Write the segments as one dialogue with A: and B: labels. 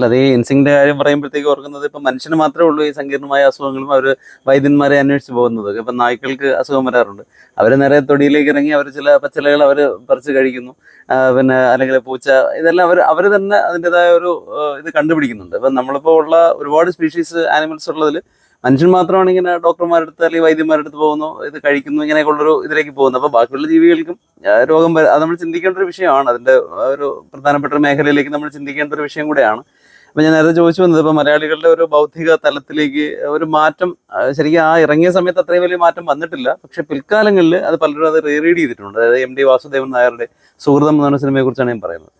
A: അല്ലാതെ ഈ ഇൻസിങ്ങിന്റെ കാര്യം പറയുമ്പോഴത്തേക്ക് ഓർക്കുന്നത് ഇപ്പൊ മനുഷ്യന് മാത്രമേ ഉള്ളൂ ഈ സങ്കീർണമായ അസുഖങ്ങളും അവർ വൈദ്യന്മാരെ അന്വേഷിച്ച് പോകുന്നത്. ഇപ്പൊ നായ്ക്കൾക്ക് അസുഖം വരാറുണ്ട്. അവർ നേരെ തൊടിയിലേക്ക് ഇറങ്ങി അവർ ചില പച്ചിലകൾ അവർ പറിച്ച് കഴിക്കുന്നു. പിന്നെ അല്ലെങ്കിൽ പൂച്ച ഇതെല്ലാം അവർ അവർ തന്നെ അതിന്റെതായ ഒരു ഇത് കണ്ടുപിടിക്കുന്നുണ്ട്. ഇപ്പം നമ്മളിപ്പോ ഉള്ള ഒരുപാട് സ്പീഷീസ് ആനിമൽസ് ഉള്ളതിൽ മനുഷ്യൻ മാത്രമാണ് ഇങ്ങനെ ഡോക്ടർമാരുടെ അടുത്ത് അല്ലെങ്കിൽ വൈദ്യന്മാരുടെ അടുത്ത് പോകുന്നു ഇത് കഴിക്കുന്നു ഇങ്ങനെയൊക്കെയുള്ളൊരു ഇതിലേക്ക് പോകുന്നു അപ്പോൾ ബാക്കിയുള്ള ജീവികൾക്കും രോഗം അത് നമ്മൾ ചിന്തിക്കേണ്ട ഒരു വിഷയമാണ്. അതിന്റെ ഒരു പ്രധാനപ്പെട്ട ഒരു മേഖലയിലേക്ക് നമ്മൾ ചിന്തിക്കേണ്ട ഒരു വിഷയം കൂടെയാണ്. അപ്പൊ ഞാൻ നേരത്തെ ചോദിച്ചു വന്നത് ഇപ്പൊ മലയാളികളുടെ ഒരു ബൗദ്ധിക തലത്തിലേക്ക് ഒരു മാറ്റം ശരിക്കും ആ ഇറങ്ങിയ സമയത്ത് അത്രയും വലിയ മാറ്റം വന്നിട്ടില്ല. പക്ഷെ പിൽക്കാലങ്ങളിൽ അത് പലരും അത് റീറീഡ് ചെയ്തിട്ടുണ്ട്. അതായത് എം ഡി വാസുദേവൻ നായരുടെ സുഹൃതം എന്ന് സിനിമയെക്കുറിച്ചാണ് സിനിമയെ കുറിച്ചാണ് ഞാൻ പറയുന്നത്.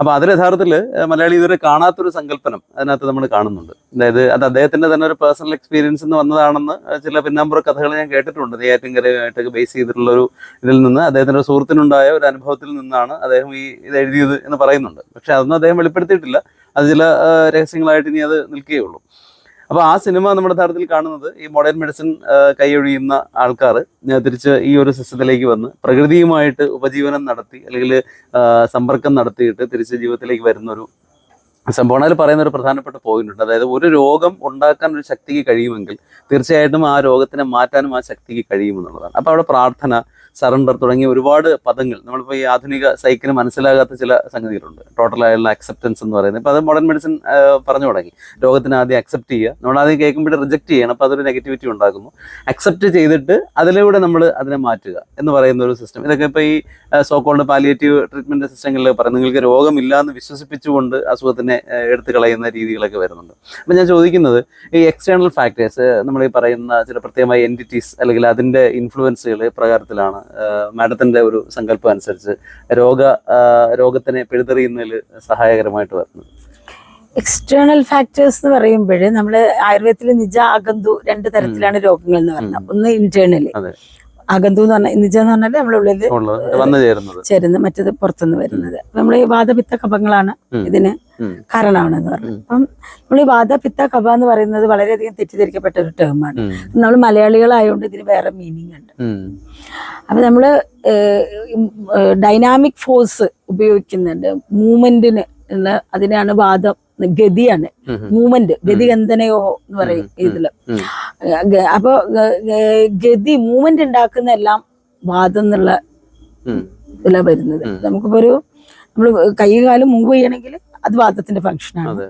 A: അപ്പൊ അതിൽ യഥാർത്ഥത്തിൽ മലയാളി ഇതുവരെ കാണാത്തൊരു സങ്കല്പനം അതിനകത്ത് നമ്മൾ കാണുന്നുണ്ട്. അതായത് അത് അദ്ദേഹത്തിന്റെ തന്നെ ഒരു പേഴ്സണൽ എക്സ്പീരിയൻസ് എന്ന് വന്നതാണെന്ന് ചില പിന്നാമ്പുറ കഥകൾ ഞാൻ കേട്ടിട്ടുണ്ട്. നെയ്യാറ്റിൻകരയുമായിട്ടൊക്കെ ബേസ് ചെയ്തിട്ടുള്ള ഒരു ഇതിൽ നിന്ന് അദ്ദേഹത്തിന്റെ ഒരു സുഹൃത്തിനുണ്ടായ ഒരു അനുഭവത്തിൽ നിന്നാണ് അദ്ദേഹം ഈ ഇത് എഴുതിയത് എന്ന് പറയുന്നുണ്ട്. പക്ഷെ അതൊന്നും അദ്ദേഹം വെളിപ്പെടുത്തിയിട്ടില്ല. അത് ചില രഹസ്യങ്ങളായിട്ട് ഇനി അത് നിൽക്കുകയുള്ളൂ. അപ്പൊ ആ സിനിമ നമ്മുടെ തരത്തിൽ കാണുന്നത് ഈ മോഡേൺ മെഡിസിൻ കൈയൊഴിയുന്ന ആൾക്കാർ തിരിച്ച് ഈ ഒരു സിസ്റ്റത്തിലേക്ക് വന്ന് പ്രകൃതിയുമായിട്ട് ഉപജീവനം നടത്തി അല്ലെങ്കിൽ സമ്പർക്കം നടത്തിയിട്ട് തിരിച്ച് ജീവിതത്തിലേക്ക് വരുന്ന ഒരു സംഭവമാണ്. അതിൽ പറയുന്ന ഒരു പ്രധാനപ്പെട്ട പോയിന്റ് ഉണ്ട്. അതായത് ഒരു രോഗം ഉണ്ടാക്കാൻ ഒരു ശക്തിക്ക് കഴിയുമെങ്കിൽ തീർച്ചയായിട്ടും ആ രോഗത്തിനെ മാറ്റാനും ആ ശക്തിക്ക് കഴിയുമെന്നുള്ളതാണ് അപ്പോൾ അവിടെ പ്രാർത്ഥന സറണ്ടർ തുടങ്ങിയ ഒരുപാട് പദങ്ങൾ. നമ്മളിപ്പോൾ ഈ ആധുനിക സൈക്കിന് മനസ്സിലാകാത്ത ചില സംഗതികളുണ്ട്. ടോട്ടലായുള്ള അക്സെപ്റ്റൻസ് എന്ന് പറയുന്നത്. ഇപ്പോൾ അത് മോഡേൺ മെഡിസിൻ പറഞ്ഞു തുടങ്ങി. രോഗത്തിന് ആദ്യം അക്സെപ്റ്റ് ചെയ്യുക. നമ്മൾ ആദ്യം കേൾക്കുമ്പോൾ റിജക്റ്റ് ചെയ്യണം. അപ്പോൾ അതൊരു നെഗറ്റിവിറ്റി ഉണ്ടാക്കുന്നു. അക്സെപ്റ്റ് ചെയ്തിട്ട് അതിലൂടെ നമ്മൾ അതിനെ മാറ്റുക എന്ന് പറയുന്ന ഒരു സിസ്റ്റം ഇതൊക്കെ ഇപ്പോൾ ഈ സോക്കോൾഡ് പാലിയേറ്റീവ് ട്രീറ്റ്മെന്റ് സിസ്റ്റങ്ങളിൽ പറയുന്നത്. നിങ്ങൾക്ക് രോഗമില്ല എന്ന് വിശ്വസിപ്പിച്ചുകൊണ്ട് അസുഖത്തിനെ എടുത്തു കളയുന്ന രീതികളൊക്കെ വരുന്നുണ്ട്. അപ്പം ഞാൻ ചോദിക്കുന്നത് ഈ എക്സ്റ്റേണൽ ഫാക്ടേഴ്സ് നമ്മൾ ഈ പറയുന്ന ചില പ്രത്യേകമായ എന്റിറ്റീസ് അല്ലെങ്കിൽ അതിന്റെ ഇൻഫ്ലുവൻസുകൾ പ്രകാരത്തിലാണ് മാഡത്തിന്റെ ഒരു സങ്കല്പം അനുസരിച്ച് രോഗ രോഗത്തിനെ പിഴുതെറിയുന്നതിൽ സഹായകരമായിട്ട് വരുന്നത്
B: എക്സ്റ്റേണൽ ഫാക്ടേഴ്സ് എന്ന് പറയുമ്പോൾ നമ്മൾ ആയുർവേദത്തിൽ നിജ അകന്തു രണ്ട് തരത്തിലാണ് രോഗങ്ങൾ എന്ന് പറഞ്ഞത്. ഒന്ന് ഇന്റേണലി
A: അതെ.
B: അഗന്തു എന്ന് പറഞ്ഞാൽ നിജം എന്ന് പറഞ്ഞാൽ നമ്മുടെ ഉള്ളിൽ
A: വന്നു ചേരുന്നത്
B: ചേരുന്നത് മറ്റത് പുറത്തുനിന്ന് വരുന്നത് നമ്മൾ ഈ വാദപിത്ത
A: കപങ്ങളാണ്.
B: ഇതിന്
A: കാരണമാണ്
B: കാരണമാണെന്ന് പറഞ്ഞു. അപ്പം നമ്മൾ ഈ വാദപിത്ത കപ എന്ന് പറയുന്നത് വളരെയധികം തെറ്റിദ്ധരിക്കപ്പെട്ട ഒരു ടേമാണ് നമ്മൾ മലയാളികളായതുകൊണ്ട് ഇതിന് വേറെ മീനിങ് ഉണ്ട്. അപ്പൊ നമ്മൾ ഡൈനാമിക് ഫോഴ്സ് ഉപയോഗിക്കുന്നുണ്ട് മൂവ്മെന്റിന് അതിനാണ് വാദം ഗതിയാണ്. മൂവ്മെന്റ് ഗതികന്ധനയോ എന്ന് പറയും ഇതിൽ. അപ്പൊ ഗതി മൂവ്മെന്റ് ഉണ്ടാക്കുന്ന എല്ലാം വാദം എന്നുള്ള ഇതില വരുന്നത്. നമുക്കിപ്പോ ഒരു നമ്മൾ കൈ കാലം മൂവ് ചെയ്യണമെങ്കിൽ അത് വാദത്തിന്റെ ഫംഗ്ഷനാണ്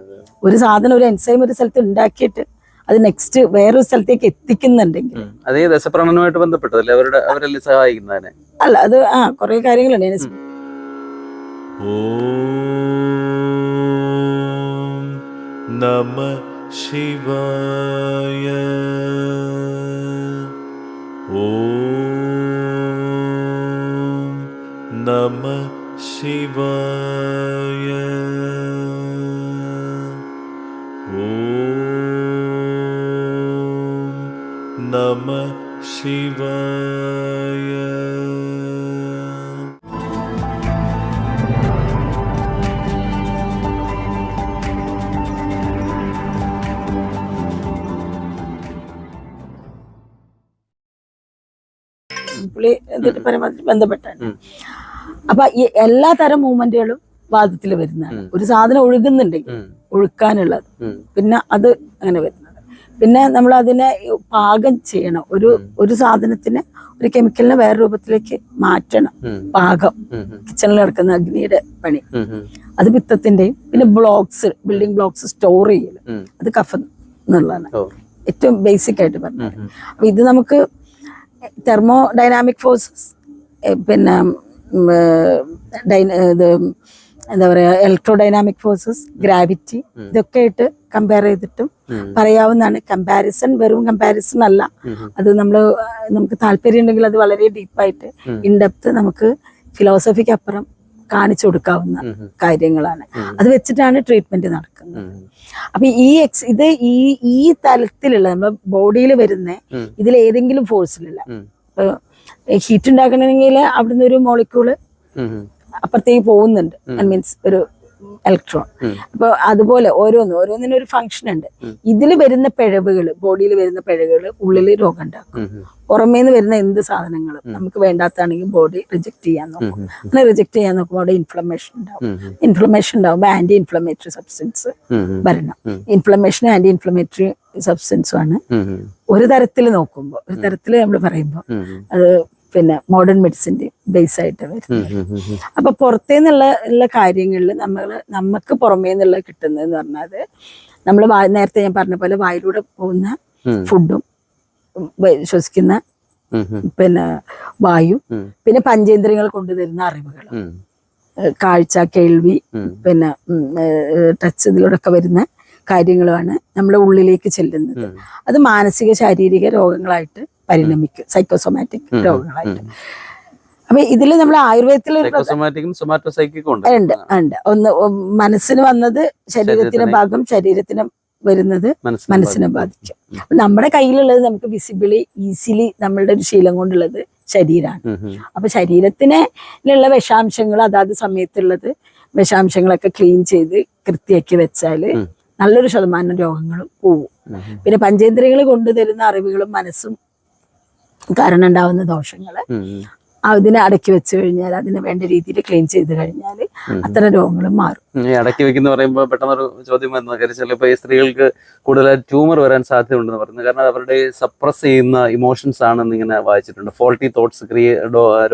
B: ഒരു സാധനം ഒരു എൻസൈം ഒരു സ്ഥലത്ത് ഉണ്ടാക്കിയിട്ട് അത് നെക്സ്റ്റ് വേറൊരു സ്ഥലത്തേക്ക് എത്തിക്കുന്നുണ്ടെങ്കിൽ
A: അതേ ദശപ്രണനുമായിട്ട് ബന്ധപ്പെട്ടതല്ലേ? അവരുടെ അവരല്ലേ സഹായിക്കുന്നതിനെ?
B: അല്ല അത് ആ കുറെ കാര്യങ്ങളുണ്ട്.
C: ॐ नमः शिवाय। ॐ नमः शिवाय
B: പുള്ളി പരമാവധി ബന്ധപ്പെട്ടാണ്. അപ്പൊ ഈ എല്ലാ തരം മൂവ്മെന്റുകളും വാദത്തിൽ വരുന്നതാണ്. ഒരു സാധനം ഒഴുകുന്നുണ്ടെങ്കിൽ. ഒഴുക്കാനുള്ളത്. പിന്നെ അത് അങ്ങനെ വരുന്നത്. പിന്നെ നമ്മൾ അതിനെ പാകം ചെയ്യണം. ഒരു ഒരു സാധനത്തിന് ഒരു കെമിക്കലിനെ വേറെ രൂപത്തിലേക്ക് മാറ്റണം. പാകം. കിച്ചണിൽ നടക്കുന്ന അഗ്നിയുടെ പണി. അത് പിത്തത്തിന്റെയും പിന്നെ ബ്ലോക്സ് ബിൽഡിംഗ് ബ്ലോക്സ് സ്റ്റോർ ചെയ്യൽ അത് കഫ എന്നുള്ളതാണ്. ഏറ്റവും ബേസിക് ആയിട്ട് പറഞ്ഞത്. അപ്പൊ ഇത് നമുക്ക് തെർമോ ഡൈനാമിക് ഫോഴ്സസ് പിന്നെ ഇത് എന്താ പറയാ ഇലക്ട്രോ ഡൈനാമിക് ഫോഴ്സസ് ഗ്രാവിറ്റി. ഇതൊക്കെ ആയിട്ട് കമ്പയർ ചെയ്തിട്ടും. പറയാവുന്നതാണ് കമ്പാരിസൺ വെറും കമ്പാരിസൺ അല്ല. അത് നമ്മൾ നമുക്ക് താല്പര്യം ഉണ്ടെങ്കിൽ അത് വളരെ ഡീപ്പായിട്ട് ഇൻഡെപ്ത് നമുക്ക് ഫിലോസഫിക്ക് അപ്പുറം കാണിച്ചു കൊടുക്കാവുന്ന. കാര്യങ്ങളാണ് അത് വെച്ചിട്ടാണ് ട്രീറ്റ്മെന്റ് നടക്കുന്നത്. അപ്പൊ ഈ എക്സ് ഇത് ഈ ഈ തലത്തിലുള്ള നമ്മുടെ ബോഡിയിൽ വരുന്ന. ഇതിൽ ഏതെങ്കിലും ഫോഴ്സിലുള്ള ഹീറ്റ് ഉണ്ടാക്കണമെങ്കിൽ അവിടുന്ന് ഒരു
A: മോളിക്യൂൾ.
B: അപ്പുറത്തേക്ക് പോകുന്നുണ്ട്. മീൻസ് ഒരു ഇലക്ട്രോൺ
A: അപ്പോൾ
B: അപ്പൊ അതുപോലെ ഓരോന്ന് ഓരോന്നിനും ഒരു ഫംഗ്ഷൻ ഉണ്ട്. ഇതിൽ വരുന്ന പിഴവുകൾ ബോഡിയിൽ വരുന്ന പിഴവുകൾ ഉള്ളിൽ രോഗം ഉണ്ടാക്കും. പുറമേന്ന് വരുന്ന എന്ത് സാധനങ്ങളും നമുക്ക് വേണ്ടാത്താണെങ്കിൽ ബോഡി റിജക്ട് ചെയ്യാൻ നോക്കും. അങ്ങനെ റിജക്ട് ചെയ്യാൻ നോക്കുമ്പോൾ അവിടെ ഇൻഫ്ലമേഷൻ ഉണ്ടാവും. ഇൻഫ്ലമേഷൻ ഉണ്ടാവുമ്പോൾ ആന്റി ഇൻഫ്ലമേറ്ററി സബ്സ്റ്റൻസ് വരണം. ഇൻഫ്ലമേഷൻ ആന്റി ഇൻഫ്ലമേറ്ററി സബ്സ്റ്റൻസും ആണ്. ഒരു തരത്തിൽ നോക്കുമ്പോൾ ഒരു തരത്തിൽ നമ്മൾ പറയുമ്പോൾ അത് പിന്നെ മോഡേൺ മെഡിസിന്റെ ബേസ് ആയിട്ട് വരും
A: ഉം, ഉം, ഉം, ഉം.
B: അപ്പൊ പുറത്തേന്നുള്ള ഉള്ള കാര്യങ്ങളിൽ നമ്മൾ നമുക്ക് പുറമേ നിന്നുള്ള കിട്ടുന്നതെന്ന് പറഞ്ഞാൽ നമ്മൾ നേരത്തെ ഞാൻ പറഞ്ഞ പോലെ വായിലൂടെ പോകുന്ന ഫുഡും ശ്വസിക്കുന്ന പിന്നെ വായു പിന്നെ പഞ്ചേന്ദ്രിയങ്ങൾ കൊണ്ടുതരുന്ന അറിവുകൾ കാഴ്ച കേൾവി പിന്നെ ടച്ച് ഇതിലൂടെയൊക്കെ വരുന്ന കാര്യങ്ങളുമാണ് നമ്മുടെ ഉള്ളിലേക്ക് ചെല്ലുന്നത്. അത് മാനസിക ശാരീരിക രോഗങ്ങളായിട്ട് പരിണമിക്കും. സൈക്കോസൊമാറ്റിക് രോഗങ്ങളായിട്ട്. അപ്പൊ ഇതിൽ നമ്മൾ ആയുർവേദത്തിൽ
A: ഉണ്ട്.
B: ഉണ്ട് ഒന്ന് മനസ്സിന് വന്നത് ശരീരത്തിന്റെ ഭാഗം ശരീരത്തിന് വരുന്നത്
A: മനസ്സിനെ
B: ബാധിക്കും. നമ്മുടെ കയ്യിലുള്ളത് നമുക്ക് വിസിബിളി ഈസിലി നമ്മളുടെ ഒരു ശീലം കൊണ്ടുള്ളത് ശരീരമാണ് അപ്പൊ ശരീരത്തിനുള്ള വിഷാംശങ്ങൾ അതാത് സമയത്തുള്ളത് വിഷാംശങ്ങളൊക്കെ ക്ലീൻ ചെയ്ത് കൃത്യമാക്കി
A: വെച്ചാൽ
B: നല്ലൊരു ശതമാനം രോഗങ്ങളും പോവും. പിന്നെ പഞ്ചേന്ദ്രിയങ്ങൾ കൊണ്ടുതരുന്ന അറിവുകളും മനസ്സും കാരണം ഉണ്ടാവുന്ന
A: ദോഷങ്ങൾ.
B: അതിനെ അടക്കി വെച്ച് കഴിഞ്ഞാൽ അതിന് വേണ്ട രീതിയിൽ ക്ലീൻ ചെയ്ത് കഴിഞ്ഞാൽ. അത്തരം രോഗങ്ങളും മാറും.
A: അടക്കി വെക്കുന്ന പറയുമ്പോൾ പെട്ടെന്നൊരു ചോദ്യം വരുന്നത് കാര്യം ചിലപ്പോൾ ഈ സ്ത്രീകൾക്ക് കൂടുതലായി ട്യൂമർ വരാൻ സാധ്യതയുണ്ടെന്ന് പറയുന്നത് കാരണം അവരുടെ സപ്രസ് ചെയ്യുന്ന ഇമോഷൻസ് ആണെന്ന് ഇങ്ങനെ വായിച്ചിട്ടുണ്ട്. ഫോൾട്ടി തോട്ട്സ് ക്രിയ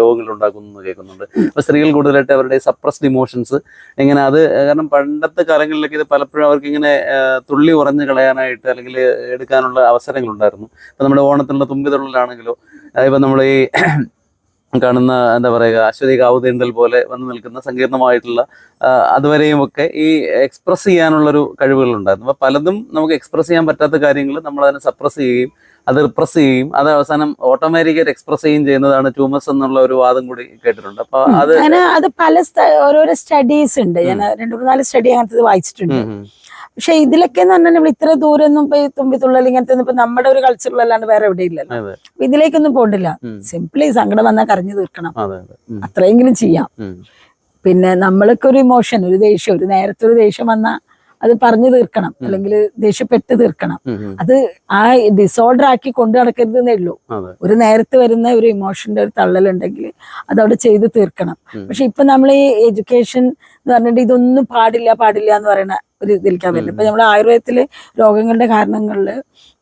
A: രോഗങ്ങൾ ഉണ്ടാക്കുന്നു കേൾക്കുന്നുണ്ട്. അപ്പൊ സ്ത്രീകൾ കൂടുതലായിട്ട് അവരുടെ സപ്രസ്ഡ് ഇമോഷൻസ് എങ്ങനെ അത് കാരണം പണ്ടത്തെ കാലങ്ങളിലൊക്കെ ഇത് പലപ്പോഴും അവർക്ക് ഇങ്ങനെ തുള്ളി ഉറഞ്ഞു കളയാനായിട്ട് അല്ലെങ്കിൽ എടുക്കാനുള്ള അവസരങ്ങൾ ഉണ്ടായിരുന്നു ഇപ്പൊ നമ്മുടെ ഓണത്തിനുള്ള തുമ്പിതുള്ളിലാണെങ്കിലോ ഇപ്പൊ നമ്മൾ ഈ കാണുന്ന എന്താ പറയുക അശ്വതി കാവുതേന്തൽ പോലെ വന്ന് നിൽക്കുന്ന സങ്കീർണമായിട്ടുള്ള അതുവരെയും ഒക്കെ ഈ എക്സ്പ്രസ് ചെയ്യാനുള്ളൊരു കഴിവുകളുണ്ടായിരുന്നു. അപ്പൊ പലതും നമുക്ക് എക്സ്പ്രസ് ചെയ്യാൻ പറ്റാത്ത കാര്യങ്ങൾ നമ്മൾ അതിനെ സപ്രസ് ചെയ്യുകയും അത് റിപ്രസ് ചെയ്യുകയും അത് അവസാനം ഓട്ടോമാറ്റിക്കായിട്ട് എക്സ്പ്രസ് ചെയ്യുകയും ചെയ്യുന്നതാണ് ട്യൂമസ് എന്നുള്ള ഒരു വാദം കൂടി കേട്ടിട്ടുണ്ട്. അപ്പൊ അത്
B: അത് പല ഓരോ ഓരോരോ സ്റ്റഡീസ് ഉണ്ട്. ഞാൻ രണ്ടു മൂന്നാൽ സ്റ്റഡി അങ്ങനത്തെ വായിച്ചിട്ടുണ്ട്. പക്ഷെ ഇതിലൊക്കെ എന്ന് പറഞ്ഞാൽ നമ്മൾ ഇത്ര ദൂരം ഒന്നും പോയി തുമ്പിത്തുള്ളൽ ഇങ്ങനത്തെ ഇപ്പൊ നമ്മുടെ ഒരു കൾച്ചറിലല്ലാണ്ട് വേറെ എവിടെ ഇല്ലല്ലോ അപ്പൊ ഇതിലേക്കൊന്നും പോണ്ടില്ല
A: സിമ്പിളി
B: സിംപ്ലി സങ്കടം വന്നാൽ കരഞ്ഞു തീർക്കണം.
A: അതെ അതെ.
B: അത്രയെങ്കിലും ചെയ്യാം. പിന്നെ നമ്മൾക്ക് ഒരു ഇമോഷൻ ഒരു ദേഷ്യം ഒരു നേരത്തെ ഒരു ദേഷ്യം വന്നാൽ അത് പറഞ്ഞു തീർക്കണം. അല്ലെങ്കിൽ ദേഷ്യപ്പെട്ട് തീർക്കണം. അത് ആ ഡിസോർഡർ ആക്കി കൊണ്ടു നടക്കരുതെന്നേ ഉള്ളൂ. ഒരു നേരത്ത് വരുന്ന ഒരു ഇമോഷന്റെ ഒരു തള്ളലുണ്ടെങ്കിൽ അതവിടെ ചെയ്ത് തീർക്കണം. പക്ഷെ ഇപ്പൊ നമ്മൾ ഈ എഡ്യൂക്കേഷൻ എന്ന് പറഞ്ഞിട്ട് ഇതൊന്നും പാടില്ല പാടില്ല എന്ന് പറയുന്ന ഒരു ഇതിലേക്കാൻ പറ്റില്ല ഇപ്പൊ നമ്മുടെ ആയുർവേദത്തിൽ രോഗങ്ങളുടെ കാരണങ്ങളിൽ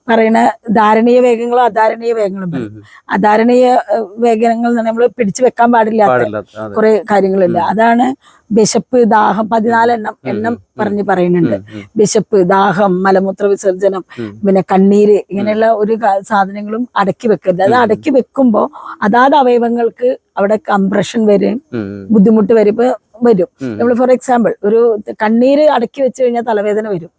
B: പറയുന്ന ധാരണീയ വേഗങ്ങളും അധാരണീയ വേഗങ്ങളും പറയും. അധാരണീയ വേഗങ്ങൾ നമ്മൾ പിടിച്ചു വെക്കാൻ പാടില്ലാത്ത കുറെ കാര്യങ്ങളില്ല. അതാണ് വിശപ്പ് ദാഹം പതിനാലെണ്ണം എണ്ണം പറഞ്ഞ് പറയുന്നുണ്ട്. വിശപ്പ് ദാഹം മലമൂത്ര വിസർജനം പിന്നെ കണ്ണീര് ഇങ്ങനെയുള്ള ഒരു സാധനങ്ങളും അടക്കി വെക്കരുത്. അത് അടക്കി വെക്കുമ്പോൾ അതാത് അവയവങ്ങൾക്ക് അവിടെ കംപ്രഷൻ വരും. ബുദ്ധിമുട്ട് വരും. ഇപ്പൊ വരും.
A: നമ്മൾ
B: നമ്മൾ ഫോർ എക്സാമ്പിൾ ഒരു കണ്ണീര് അടക്കി വെച്ച് കഴിഞ്ഞാൽ തലവേദന വരും.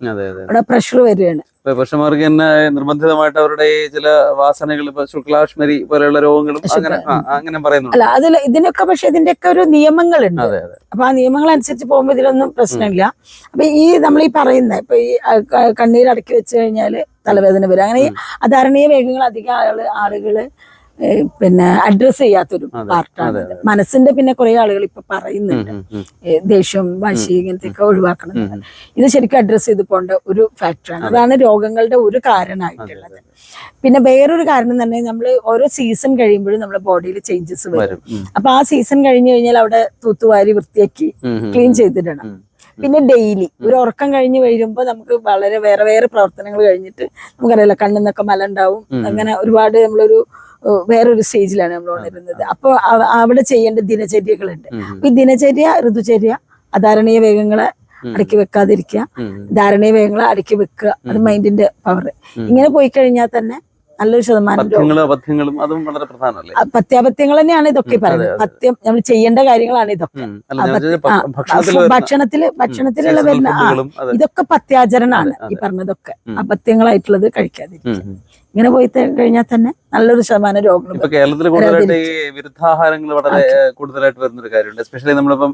B: അവിടെ പ്രഷർ വരികയാണ്.
A: പുരുഷന്മാർക്ക് തന്നെ നിർബന്ധിതമായിട്ട് അവരുടെ ചില വാസനകൾ ഇപ്പൊ ശുക്ലാഷ്മരി പോലെയുള്ള രോഗങ്ങളും അങ്ങനെ അങ്ങനെ പറയുന്നുണ്ട്.
B: അല്ല അതിൽ ഇതിനൊക്കെ പക്ഷെ ഇതിന്റെയൊക്കെ ഒരു നിയമങ്ങളുണ്ട്. അപ്പൊ ആ നിയമങ്ങൾ അനുസരിച്ച് പോകുമ്പോൾ ഇതിലൊന്നും പ്രശ്നമില്ല. അപ്പൊ ഈ നമ്മൾ ഈ പറയുന്ന ഇപ്പൊ ഈ കണ്ണീരടക്കി അടക്കി വെച്ച് കഴിഞ്ഞാൽ തലവേദന വരും. അങ്ങനെ ഈ അധാരണീയ വേഗങ്ങൾ അധികം ആൾ ആളുകൾ പിന്നെ അഡ്രസ് ചെയ്യാത്തൊരു പാർട്ടാണ് മനസ്സിന്റെ പിന്നെ കുറെ ആളുകൾ ഇപ്പൊ പറയുന്നുണ്ട്. ദേഷ്യം വാശി ഇങ്ങനത്തെയൊക്കെ ഒഴിവാക്കണം ഇത് ശരിക്കും അഡ്രസ് ചെയ്ത് പോകേണ്ട ഒരു ഫാക്ടറാണ് അതാണ് രോഗങ്ങളുടെ ഒരു കാരണമായിട്ടുള്ളത്. പിന്നെ വേറൊരു കാരണം തന്നെ നമ്മൾ ഓരോ സീസൺ കഴിയുമ്പോഴും നമ്മുടെ ബോഡിയിൽ ചേഞ്ചസ് വരും. അപ്പൊ ആ സീസൺ കഴിഞ്ഞു കഴിഞ്ഞാൽ അവിടെ തൂത്തുവാരി വൃത്തിയാക്കി ക്ലീൻ ചെയ്തിടണം. പിന്നെ ഡെയിലി ഒരു ഉറക്കം കഴിഞ്ഞ് വരുമ്പോൾ നമുക്ക് വളരെ വേറെ വേറെ പ്രവർത്തനങ്ങൾ കഴിഞ്ഞിട്ട് നമുക്കറിയാലോ കണ്ണിന്നൊക്കെ മല ഉണ്ടാവും അങ്ങനെ ഒരുപാട് നമ്മളൊരു വേറൊരു സ്റ്റേജിലാണ് നമ്മൾ വളരുന്നത് അപ്പോൾ അവിടെ ചെയ്യേണ്ട ദിനചര്യകളുണ്ട്. ഈ ദിനചര്യ ഋതുചര്യ അധാരണീയ വേഗങ്ങളെ അടക്കി വെക്കാതിരിക്കുക. ധാരണീയ വേഗങ്ങളെ അടക്കി വെക്കുക. അത് മൈൻഡിന്റെ പവർ. ഇങ്ങനെ പോയി കഴിഞ്ഞാൽ തന്നെ നല്ലൊരു ശതമാനം
A: അതും വളരെ പ്രധാനമല്ലേ?
B: പത്യാപത്യങ്ങൾ തന്നെയാണ് ഇതൊക്കെ പറയുന്നത്. പത്യം നമ്മൾ ചെയ്യേണ്ട കാര്യങ്ങളാണ് ഇതൊക്കെ.
A: ഭക്ഷണത്തിൽ
B: ഭക്ഷണത്തിലുള്ള വരുന്ന. ഇതൊക്കെ പത്യാചരണമാണ് ഈ. പറഞ്ഞതൊക്കെ. അപത്യങ്ങളായിട്ടുള്ളത് കഴിക്കാതിരിക്കുക. ഇങ്ങനെ പോയി കഴിഞ്ഞാൽ തന്നെ നല്ലൊരു ശതമാനം രോഗങ്ങൾ
A: ഇപ്പൊ കേരളത്തിൽ കൂടുതലായിട്ട് ഈ വിരുദ്ധാഹാരങ്ങൾ വളരെ കൂടുതലായിട്ട് വരുന്ന ഒരു കാര്യമുണ്ട്. എസ്പെഷ്യലി നമ്മളിപ്പം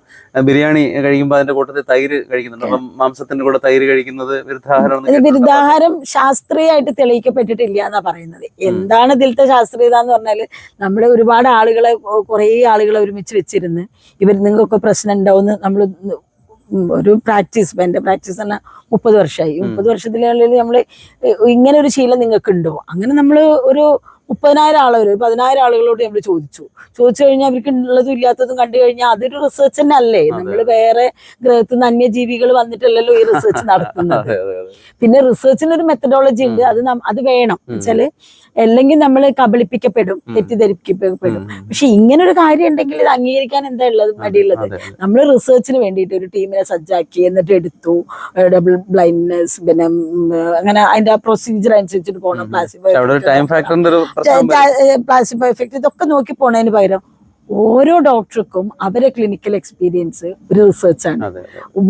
A: ബിരിയാണി കഴിക്കുമ്പോൾ അതിന്റെ കൂട്ടത്തിൽ തൈര് കഴിക്കുന്നുണ്ട്. അപ്പം മാംസത്തിന്റെ കൂടെ തൈര് കഴിക്കുന്നത് വിരുദ്ധാഹാരം
B: വിരുദ്ധാഹാരം ശാസ്ത്രീയമായിട്ട് തെളിയിക്കപ്പെട്ടിട്ടില്ല എന്നാ പറയുന്നത്. എന്താണ് ഇതിലത്തെ ശാസ്ത്രീയത എന്ന് പറഞ്ഞാൽ നമ്മൾ ഒരുപാട് ആളുകളെ കുറേ ആളുകളെ ഒരുമിച്ച് വെച്ചിരുന്ന് ഇവർ നിങ്ങൾക്കൊക്കെ പ്രശ്നം ഉണ്ടാവും നമ്മൾ ഒരു പ്രാക്ടീസ് എന്റെ പ്രാക്ടീസ് തന്നെ മുപ്പത് വർഷമായി മുപ്പത് വർഷത്തിനുള്ളിൽ നമ്മൾ ഇങ്ങനെ ഒരു ശീലം നിങ്ങൾക്ക് ഉണ്ടോ അങ്ങനെ നമ്മൾ ഒരു മുപ്പതിനായിരം ആളുകൾ ഒരു പതിനായിരം ആളുകളോട് നമ്മൾ ചോദിച്ചു. ചോദിച്ചു കഴിഞ്ഞാൽ അവർക്ക് ഉള്ളതും ഇല്ലാത്തതും കണ്ടു കഴിഞ്ഞാൽ അതൊരു റിസർച്ച് തന്നെ അല്ലേ? നമ്മൾ വേറെ ഗ്രഹത്തിൽ നിന്ന് അന്യജീവികൾ വന്നിട്ടല്ലല്ലോ ഈ റിസർച്ച് നടത്തുന്നത്. പിന്നെ റിസർച്ചിന് ഒരു മെത്തഡോളജി ഉണ്ട്. അത് അത് വേണം. വെച്ചാൽ അല്ലെങ്കിൽ നമ്മൾ കബളിപ്പിക്കപ്പെടും തെറ്റിദ്ധരിപ്പിക്കപ്പെടും. പക്ഷെ ഇങ്ങനെ ഒരു കാര്യം ഉണ്ടെങ്കിൽ ഇത് അംഗീകരിക്കാൻ എന്താ ഉള്ളത് മടിയുള്ളത്? നമ്മൾ റിസർച്ചിന് വേണ്ടിയിട്ട് ഒരു ടീമിനെ സജ്ജാക്കി എന്നിട്ട് എടുത്തു. ഡബിൾ ബ്ലൈൻഡ്നെസ് പിന്നെ അങ്ങനെ അതിന്റെ പ്രൊസീജിയർ അനുസരിച്ചിട്ട് പോകണം. പ്ലാസിഫൈ എഫക്ട് ഇതൊക്കെ നോക്കി പോണതിന് പകരം ഓരോ ഡോക്ടർക്കും അവരെ ക്ലിനിക്കൽ എക്സ്പീരിയൻസ് ഒരു റിസർച്ചാണ്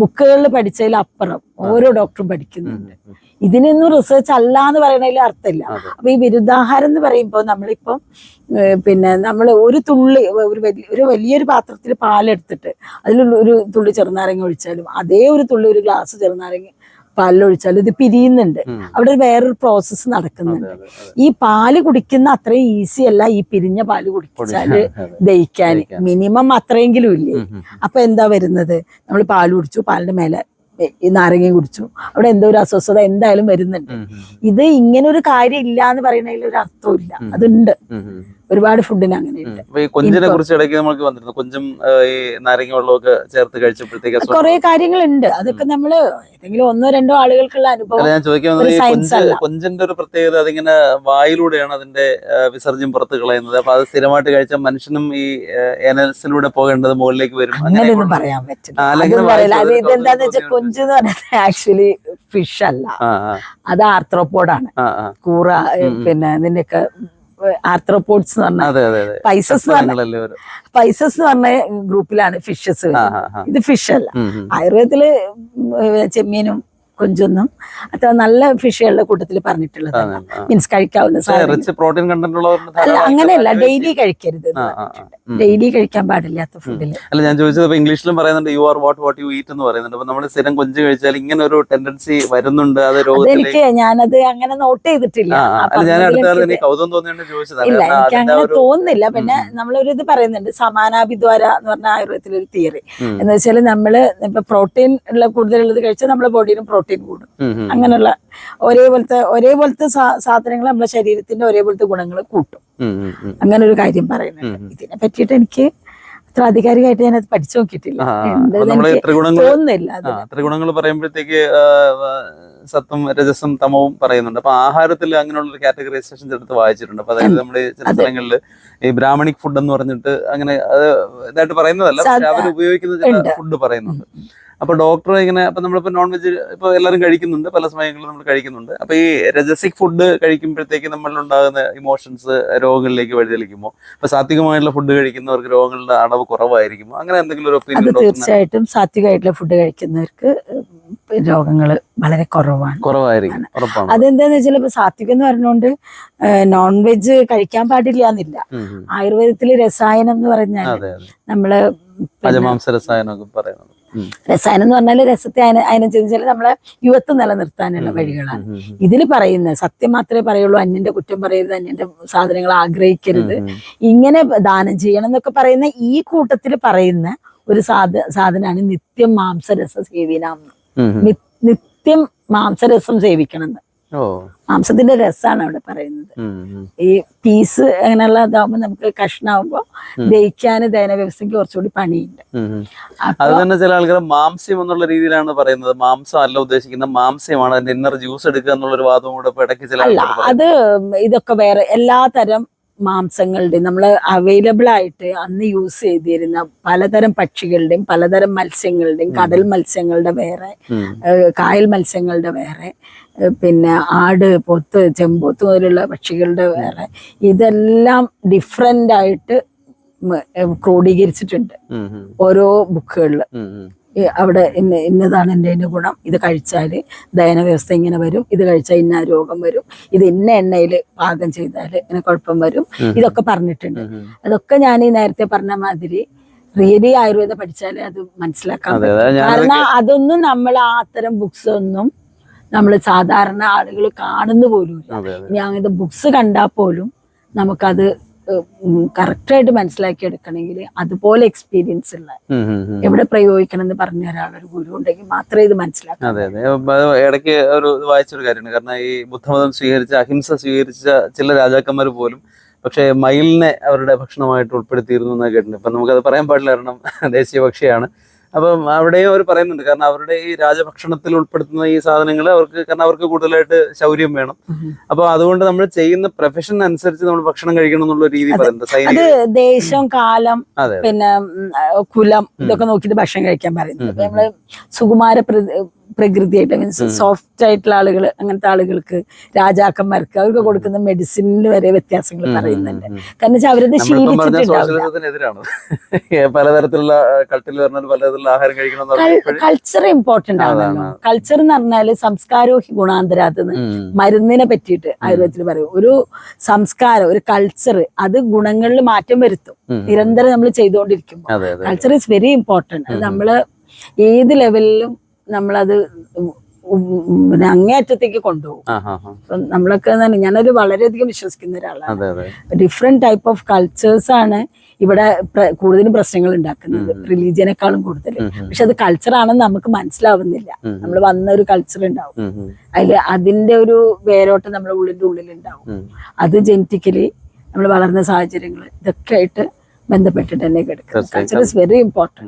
B: ബുക്കുകളിൽ പഠിച്ചതിൽ അപ്പുറം ഓരോ ഡോക്ടറും പഠിക്കുന്നുണ്ട്. ഇതിനൊന്നും റിസർച്ച് അല്ല എന്ന് പറയണതിൽ അർത്ഥമില്ല. അപ്പൊ ഈ ബിരുദാഹാരം എന്ന് പറയുമ്പോൾ നമ്മളിപ്പം പിന്നെ നമ്മൾ ഒരു തുള്ളി ഒരു വലിയ ഒരു വലിയൊരു പാത്രത്തിൽ പാലെടുത്തിട്ട് അതിൽ ഒരു തുള്ളി ചെറുനാരങ്ങ ഒഴിച്ചാലും അതേ ഒരു തുള്ളി ഒരു ഗ്ലാസ് ചെറുനാരങ്ങ പാലിലൊഴിച്ചാലും ഇത് പിരിയുന്നുണ്ട്. അവിടെ വേറൊരു പ്രോസസ്സ് നടക്കുന്നുണ്ട്. ഈ പാൽ കുടിക്കുന്ന അത്രയും ഈസി അല്ല ഈ പിരിഞ്ഞ പാൽ
A: കുടിച്ചാൽ.
B: ദഹിക്കാൻ. മിനിമം അത്രയെങ്കിലും ഇല്ലേ. അപ്പൊ എന്താ വരുന്നത് നമ്മൾ പാൽ കുടിച്ചു പാലിന്റെ മേലെ ഈ നാരങ്ങയും കുടിച്ചു. അവിടെ എന്തോ ഒരു അസ്വസ്ഥത എന്തായാലും വരുന്നുണ്ട്. ഇത് ഇങ്ങനെ ഒരു കാര്യം ഇല്ല എന്ന് പറയുന്നതിൽ ഒരു അർത്ഥവും ഇല്ല അതുണ്ട്. ഒരുപാട് ഫുഡിന് അങ്ങനെ
A: അപ്പൊ ഈ കൊഞ്ചിനെ കുറിച്ച് ഇടയ്ക്ക് നമുക്ക് വന്നിരുന്നു. കൊഞ്ചും ഈ നാരങ്ങ വെള്ളമൊക്കെ ചേർത്ത് കഴിച്ചപ്പോഴത്തേക്ക്
B: കുറെ കാര്യങ്ങളുണ്ട്. അതൊക്കെ നമ്മൾ ഏതെങ്കിലും ഒന്നോ രണ്ടോ ആളുകൾക്കുള്ള അനുഭവം
A: ഞാൻ
B: അല്ല.
A: കൊഞ്ചിന്റെ ഒരു പ്രത്യേകത അതിങ്ങനെ വായിലൂടെയാണ് അതിന്റെ വിസർജ്യം പുറത്ത് കളയുന്നത്. അപ്പൊ അത് സ്ഥിരമായിട്ട് കഴിച്ച മനുഷ്യനും ഈ എനൽസിലൂടെ പോകേണ്ടത് മുകളിലേക്ക് വരും.
B: അങ്ങനെയൊന്നും പറയാൻ പറ്റില്ല. അതും ഇതെന്താന്ന് വെച്ചാൽ കൊഞ്ച് എന്ന് പറയുന്നത് ആക്ച്വലി ഫിഷ് അല്ല. അത് ആർത്രോപോഡാണ് കൂറ പിന്നെ ഇതിന്റെയൊക്കെ ആർത്രോപോഡ്സ് എന്ന് പറഞ്ഞ പൈസസ് പൈസസ് എന്ന് പറഞ്ഞ ഗ്രൂപ്പിലാണ് ഫിഷസ് ഇത് ഫിഷ് അല്ല. ആയുർവേദത്തിൽ ചെമ്മീനും കൊഞ്ചൊന്നും. അത്ര നല്ല ഫിഷുകളുടെ കൂട്ടത്തിൽ
A: പറഞ്ഞിട്ടുള്ളത്.
B: മീൻസ് കഴിക്കാവുന്ന അല്ല അങ്ങനെയല്ല ഡെയിലി കഴിക്കരുത്. ഡെയിലി കഴിക്കാൻ പാടില്ലാത്ത ഫുഡിൽ
A: അല്ല ഞാൻ ചോദിച്ചത് ഇംഗ്ലീഷിലും പറയുന്നുണ്ട് you are what what you eat എന്ന് പറയുന്നുണ്ട്. അപ്പൊ നമ്മൾ സ്ഥിരം കൊഞ്ച് കഴിച്ചാൽ ഇങ്ങനെ ഒരു ടെൻഡൻസി വരുന്നുണ്ട് അത്
B: എനിക്ക് ഞാനത് അങ്ങനെ നോട്ട് ചെയ്തിട്ടില്ല.
A: ഞാൻ അടുത്ത കൗതുകം ചോദിച്ചതാണ്
B: ഇല്ല എനിക്ക് അങ്ങനെ തോന്നുന്നില്ല. പിന്നെ നമ്മളൊരു ഇത് പറയുന്നുണ്ട് സമാനാഭിദ്വാര എന്ന് പറഞ്ഞ ആയുർവേദത്തിൽ ഒരു തിയറി എന്ന് വെച്ചാൽ നമ്മൾ ഇപ്പൊ പ്രോട്ടീൻ ഉള്ള കൂടുതലുള്ളത് കഴിച്ചാൽ നമ്മുടെ ബോഡിയിലും പ്രോട്ടീൻ കൂടും.
A: ഉം, ഉം.
B: അങ്ങനെയുള്ള ഒരേപോലത്തെ ഒരേപോലത്തെ സാധനങ്ങൾ നമ്മുടെ ശരീരത്തിന്റെ ഒരേപോലത്തെ ഗുണങ്ങൾ കൂട്ടും. അങ്ങനെ ഒരു കാര്യം പറയുന്നുണ്ട്. ഇതിനെ പറ്റിയിട്ട് എനിക്ക് അത്ര അധികാരികമായിട്ട് ഞാൻ അത് പഠിച്ചു നോക്കിയിട്ടില്ല തോന്നുന്നില്ല
A: ത്രിഗുണങ്ങൾ പറയുമ്പോഴത്തേക്ക് സത്വം രജസം തമവും പറയുന്നുണ്ട്. അപ്പൊ ആഹാരത്തിൽ അങ്ങനെയുള്ള ഒരു കാറ്റഗറൈസേഷൻ എടുത്ത് വായിച്ചിട്ടുണ്ട്. അപ്പൊ അതായത് നമ്മുടെ ചില സ്ഥലങ്ങളിൽ ഈ ബ്രാഹ്മണിക് ഫുഡ് എന്ന് പറഞ്ഞിട്ട് അങ്ങനെ അത് ഇതായിട്ട് പറയുന്നതല്ല പക്ഷെ അവർ ഉപയോഗിക്കുന്ന ചില ഫുഡ് പറയുന്നുണ്ട്. അപ്പൊ ഡോക്ടർ ഇങ്ങനെ അപ്പൊ നമ്മളിപ്പോ നോൺ വെജ് ഇപ്പൊ എല്ലാവരും കഴിക്കുന്നുണ്ട് പല സമയങ്ങളിലും നമ്മൾ കഴിക്കുന്നുണ്ട്. അപ്പൊ ഈ രജസിക് ഫുഡ് കഴിക്കുമ്പോഴത്തേക്ക് നമ്മളിലുണ്ടാകുന്ന ഇമോഷൻസ് രോഗങ്ങളിലേക്ക് വഴിതെളിക്കുമ്പോൾ അപ്പൊ സാത്വികമായിട്ടുള്ള ഫുഡ് കഴിക്കുന്നവർക്ക് രോഗങ്ങളുടെ അളവ് കുറവായിരിക്കും അങ്ങനെ എന്തെങ്കിലും ഒരു ഒപ്പീനിയൻ
B: തീർച്ചയായിട്ടും സാത്വികമായിട്ടുള്ള ഫുഡ് കഴിക്കുന്നവർക്ക് രോഗങ്ങൾ വളരെ കുറവാണ്.
A: കുറവായിരിക്കും.
B: അതെന്താന്ന് വെച്ചാൽ ഇപ്പൊ സാത്വികം എന്ന് പറഞ്ഞുകൊണ്ട് നോൺ വെജ് കഴിക്കാൻ പാടില്ല എന്നില്ല. ആയുർവേദത്തിൽ രസായനം എന്ന് പറഞ്ഞാൽ
A: നമ്മൾ രസായനം പറയുന്നത്.
B: രസായനം എന്ന് പറഞ്ഞാൽ രസത്തെ അയന അയനം ചെയ്താൽ നമ്മളെ യുവത്വം നിലനിർത്താനുള്ള വഴികളാണ് ഇതിൽ പറയുന്നത് സത്യം മാത്രമേ പറയുള്ളൂ അന്യന്റെ കുറ്റം പറയരുത് അന്യന്റെ സാധനങ്ങൾ ആഗ്രഹിക്കരുത്. ഇങ്ങനെ ദാനം ചെയ്യണം എന്നൊക്കെ പറയുന്ന ഈ കൂട്ടത്തിൽ പറയുന്ന ഒരു സാധ സാധനമാണ് നിത്യം മാംസരസ സേവിനാം നിത്യം മാംസരസം സേവിക്കണം എന്ന്. മാംസത്തിന്റെ രസാണ് അവിടെ പറയുന്നത്. ഈ പീസ് അങ്ങനെയുള്ള ഇതാവുമ്പോ നമുക്ക് കഷ്ണാവുമ്പോ ദഹിക്കാൻ ദഹന വ്യവസ്ഥയ്ക്ക് കുറച്ചുകൂടി പണിയുണ്ട്.
A: അത് തന്നെ ചില ആൾക്കാർ മാംസ്യം എന്നുള്ള രീതിയിലാണ് പറയുന്നത്. മാംസം അല്ല ഉദ്ദേശിക്കുന്ന മാംസ്യമാണ്. അതിന്റെ ഇന്നർ ജ്യൂസ് എടുക്കുക എന്നുള്ള ഒരു വാദവും കൂടെ ഇടയ്ക്ക് ചില
B: അല്ല അത് ഇതൊക്കെ വേറെ എല്ലാ തരം മാംസങ്ങളുടെയും നമ്മൾ അവൈലബിൾ ആയിട്ട് അന്ന് യൂസ് ചെയ്തിരുന്ന പലതരം പക്ഷികളുടെയും പലതരം മത്സ്യങ്ങളുടെയും കടൽ മത്സ്യങ്ങളുടെ വേറെ കായൽ മത്സ്യങ്ങളുടെ വേറെ പിന്നെ ആട് പൊത്ത് ചെമ്പോത്ത് മുതലുള്ള പക്ഷികളുടെ വേറെ. ഇതെല്ലാം ഡിഫറെന്റ് ആയിട്ട് ക്രോഡീകരിച്ചിട്ടുണ്ട്. ഓരോ ബുക്കുകളിൽ. അവിടെ ഇന്ന ഇന്നതാണ് എന്റെ ഇതിന്റെ ഗുണം. ഇത് കഴിച്ചാൽ ദയന വ്യവസ്ഥ ഇങ്ങനെ വരും. ഇത് കഴിച്ചാൽ ഇന്ന രോഗം വരും. ഇത് ഇന്ന എണ്ണയിൽ പാകം ചെയ്താൽ ഇങ്ങനെ കുഴപ്പം വരും. ഇതൊക്കെ പറഞ്ഞിട്ടുണ്ട്. അതൊക്കെ ഞാൻ ഈ നേരത്തെ പറഞ്ഞ മാതിരി റിയലി ആയുർവേദം പഠിച്ചാലേ അത് മനസ്സിലാക്കാൻ കാരണം അതൊന്നും നമ്മൾ ആ അത്തരം ബുക്സ് ഒന്നും നമ്മൾ സാധാരണ ആളുകൾ കാണുന്ന പോലും ഇനി അങ്ങനത്തെ ബുക്സ് കണ്ടാൽ പോലും നമുക്കത് കറക്റ്റായിട്ട് മനസ്സിലാക്കി എടുക്കണമെങ്കിൽ അതുപോലെ എക്സ്പീരിയൻസ് ഉള്ള. എവിടെ പ്രയോഗിക്കണം എന്ന് പറഞ്ഞ ഒരാളൊരു ഗുരു ഉണ്ടെങ്കിൽ മാത്രമേ ഇത് മനസ്സിലാക്കൂ.
A: അതെ അതെ. ഇടയ്ക്ക് ഒരു വായിച്ചൊരു കാര്യമാണ് കാരണം ഈ ബുദ്ധമതം സ്വീകരിച്ച അഹിംസ സ്വീകരിച്ച ചില രാജാക്കന്മാർ പോലും പക്ഷേ മയിലിനെ അവരുടെ ഭക്ഷണമായിട്ട് ഉൾപ്പെടുത്തിയിരുന്നു എന്ന് കേട്ടിട്ടുണ്ട്. ഇപ്പം നമുക്കത് പറയാൻ പാടില്ല. കാരണം ദേശീയ പക്ഷിയാണ് അപ്പം അവിടെയും അവർ പറയുന്നുണ്ട്. കാരണം അവരുടെ ഈ രാജഭക്ഷണത്തിൽ ഉൾപ്പെടുത്തുന്ന ഈ സാധനങ്ങൾ അവർക്ക് കാരണം അവർക്ക് കൂടുതലായിട്ട് ശൗര്യം വേണം. അപ്പൊ അതുകൊണ്ട് നമ്മൾ ചെയ്യുന്ന പ്രൊഫഷൻ അനുസരിച്ച് നമ്മൾ ഭക്ഷണം കഴിക്കണം എന്നുള്ള രീതി പറയുന്നത്
B: ദേശം കാലം പിന്നെ കുലം ഇതൊക്കെ നോക്കിയിട്ട് ഭക്ഷണം കഴിക്കാൻ പറയുന്നത്. നമ്മൾ സുകുമാര പ്രകൃതിയായിട്ട് മീൻസ് സോഫ്റ്റ് ആയിട്ടുള്ള ആളുകൾ അങ്ങനത്തെ ആളുകൾക്ക് രാജാക്കന്മാർക്ക് അവർക്ക് കൊടുക്കുന്ന മെഡിസിനിൽ വരെ വ്യത്യാസങ്ങൾ പറയുന്നുണ്ട്. കാരണം വെച്ചാൽ അവരത്
A: ശീലിച്ചിട്ടുണ്ടാവും പലതരത്തിലുള്ള പലതരത്തിലുള്ള ആഹാരം കഴിക്കണം
B: കൾച്ചർ ഇമ്പോർട്ടന്റ് ആണല്ലോ. കൾച്ചർ എന്ന് പറഞ്ഞാൽ സംസ്കാരവും ഹി ഗുണാന്തരാതെന്ന് മരുന്നിനെ പറ്റിയിട്ട് ആയുർവേദത്തിൽ പറയും. ഒരു സംസ്കാരം ഒരു കൾച്ചർ അത് ഗുണങ്ങളിൽ മാറ്റം വരുത്തും. നിരന്തരം നമ്മൾ ചെയ്തുകൊണ്ടിരിക്കുമ്പോൾ കൾച്ചർ ഇസ് വെരി ഇമ്പോർട്ടന്റ് അത് നമ്മൾ ഏത് ലെവലിലും നമ്മളത് പിന്നെ അങ്ങേയറ്റത്തേക്ക് കൊണ്ടുപോകും. നമ്മളൊക്കെ തന്നെ ഞാനൊരു വളരെയധികം വിശ്വസിക്കുന്ന ഒരാളാണ്. ഡിഫറെന്റ് ടൈപ്പ് ഓഫ് കൾച്ചേഴ്സ് ആണ് ഇവിടെ കൂടുതലും പ്രശ്നങ്ങൾ ഉണ്ടാക്കുന്നത്. റിലീജിയനേക്കാളും കൂടുതൽ. പക്ഷെ അത് കൾച്ചറാണെന്ന് നമുക്ക് മനസ്സിലാവുന്നില്ല. നമ്മൾ വന്ന ഒരു കൾച്ചർ ഉണ്ടാവും. അതിൽ അതിന്റെ ഒരു വേരോട്ടം നമ്മുടെ ഉള്ളിന്റെ ഉള്ളിൽ ഉണ്ടാവും അത് ജനറ്റിക്കലി നമ്മൾ വളർന്ന സാഹചര്യങ്ങൾ ഇതൊക്കെ ആയിട്ട് ബന്ധപ്പെട്ടിട്ട് തന്നെ കിടക്കുന്നത് കൾച്ചർ ഇസ് വെരി ഇമ്പോർട്ടന്റ്